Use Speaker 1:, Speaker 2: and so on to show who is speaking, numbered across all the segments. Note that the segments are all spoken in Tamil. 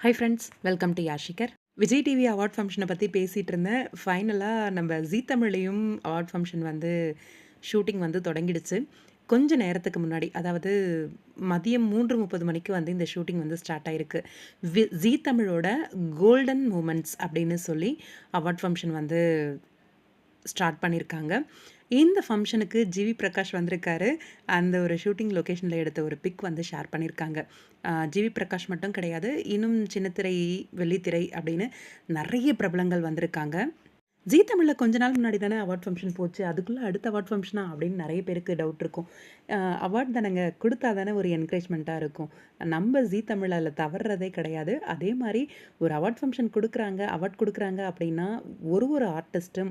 Speaker 1: ஹை ஃப்ரெண்ட்ஸ் வெல்கம் டு யாஷிகர் விஜய் டிவி அவார்ட் ஃபங்க்ஷனை பற்றி பேசிகிட்டு இருந்தேன். ஃபைனலாக நம்ம ஜீ தமிழ்லையும் அவார்ட் ஃபங்க்ஷன் வந்து ஷூட்டிங் வந்து தொடங்கிடுச்சு. கொஞ்ச நேரத்துக்கு முன்னாடி அதாவது மதியம் மூன்று முப்பது மணிக்கு வந்து இந்த ஷூட்டிங் வந்து ஸ்டார்ட் ஆகிருக்கு வி ஜீ தமிழோட கோல்டன் மூமெண்ட்ஸ் அப்படின்னு சொல்லி அவார்ட் ஃபங்க்ஷன் வந்து ஸ்டார்ட் பண்ணியிருக்காங்க இந்த ஃபங்க்ஷனுக்கு ஜிவி பிரகாஷ் வந்திருக்காரு. அந்த ஒரு ஷூட்டிங் லொக்கேஷனில் எடுத்த ஒரு பிக் வந்து ஷேர் பண்ணியிருக்காங்க ஜிவி பிரகாஷ் மட்டும் கிடையாது. இன்னும் சின்னத்திரை வெள்ளித்திரை அப்படின்னு நிறைய பிரபலங்கள் வந்திருக்காங்க. ஜீ தமிழில் கொஞ்ச நாள் முன்னாடி தானே அவார்ட் ஃபங்க்ஷன் போச்சு. அதுக்குள்ளே அடுத்த அவார்ட் ஃபங்க்ஷனா அப்படின்னு நிறைய பேருக்கு டவுட் இருக்கும். அவார்ட் தானேங்க. கொடுத்தா தானே ஒரு என்கரேஜ்மெண்ட்டாக இருக்கும். நம்ம ஜீ தமிழ் அதில் தவறுறதே கிடையாது. அதே மாதிரி ஒரு அவார்ட் ஃபங்க்ஷன் கொடுக்குறாங்க அவார்ட் கொடுக்குறாங்க அப்படின்னா ஒரு ஒரு ஆர்டிஸ்ட்டும்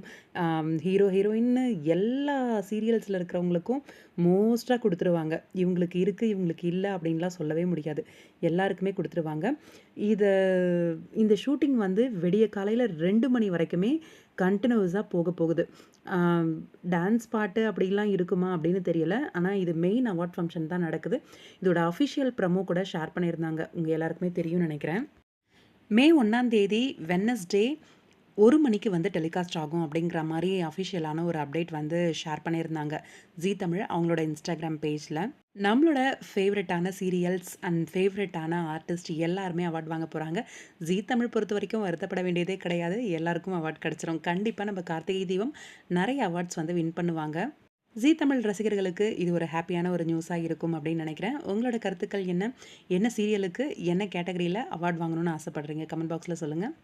Speaker 1: ஹீரோ ஹீரோயின்னு எல்லா சீரியல்ஸில் இருக்கிறவங்களுக்கும் மோஸ்ட்டாக கொடுத்துருவாங்க. இவங்களுக்கு இருக்குது இவங்களுக்கு இல்லை அப்படின்லாம் சொல்லவே முடியாது. எல்லாருக்குமே கொடுத்துருவாங்க. இதை இந்த ஷூட்டிங் வந்து விடிய காலையில் ரெண்டு மணி வரைக்குமே கண்டினியூஸாக போக போகுது. டான்ஸ் பாட்டு அப்படிலாம் இருக்குமா அப்படின்னு தெரியல. ஆனால் இது மெயின் அவார்ட் ஃபங்க்ஷன் தான் நடக்குது. இதோட அஃபிஷியல் ப்ரமோ கூட ஷேர் பண்ணியிருந்தாங்க. உங்கள் எல்லாருக்குமே தெரியும்னு நினைக்கிறேன். மே ஒன்றாம் தேதி வென்னஸ்டே ஒரு மணிக்கு வந்து டெலிகாஸ்ட் ஆகும் அப்படிங்கிற மாதிரி அஃபிஷியலான ஒரு அப்டேட் வந்து ஷேர் பண்ணியிருந்தாங்க. ஜீ தமிழ் அவங்களோட இன்ஸ்டாகிராம் பேஜில். நம்மளோட ஃபேவரட்டான சீரியல்ஸ் அண்ட் ஃபேவரட்டான ஆர்டிஸ்ட் எல்லாருமே அவார்ட் வாங்க போகிறாங்க ஜீ தமிழ் பொறுத்த வரைக்கும் வருத்தப்பட வேண்டியதே கிடையாது. எல்லாருக்கும் அவார்ட் கிடச்சிரும். கண்டிப்பாக நம்ம கார்த்திகை தீபம் நிறைய அவார்ட்ஸ் வந்து வின் பண்ணுவாங்க. ஜீ தமிழ் ரசிகர்களுக்கு இது ஒரு ஹாப்பியான ஒரு நியூஸாக இருக்கும் அப்படின்னு நினைக்கிறேன். உங்களோட கருத்துக்கள் என்ன? என்ன சீரியலுக்கு என்ன கேட்டகரியில் அவார்ட் வாங்கணும்னு ஆசைப்பட்றீங்க? கமெண்ட் பாக்ஸில் சொல்லுங்கள்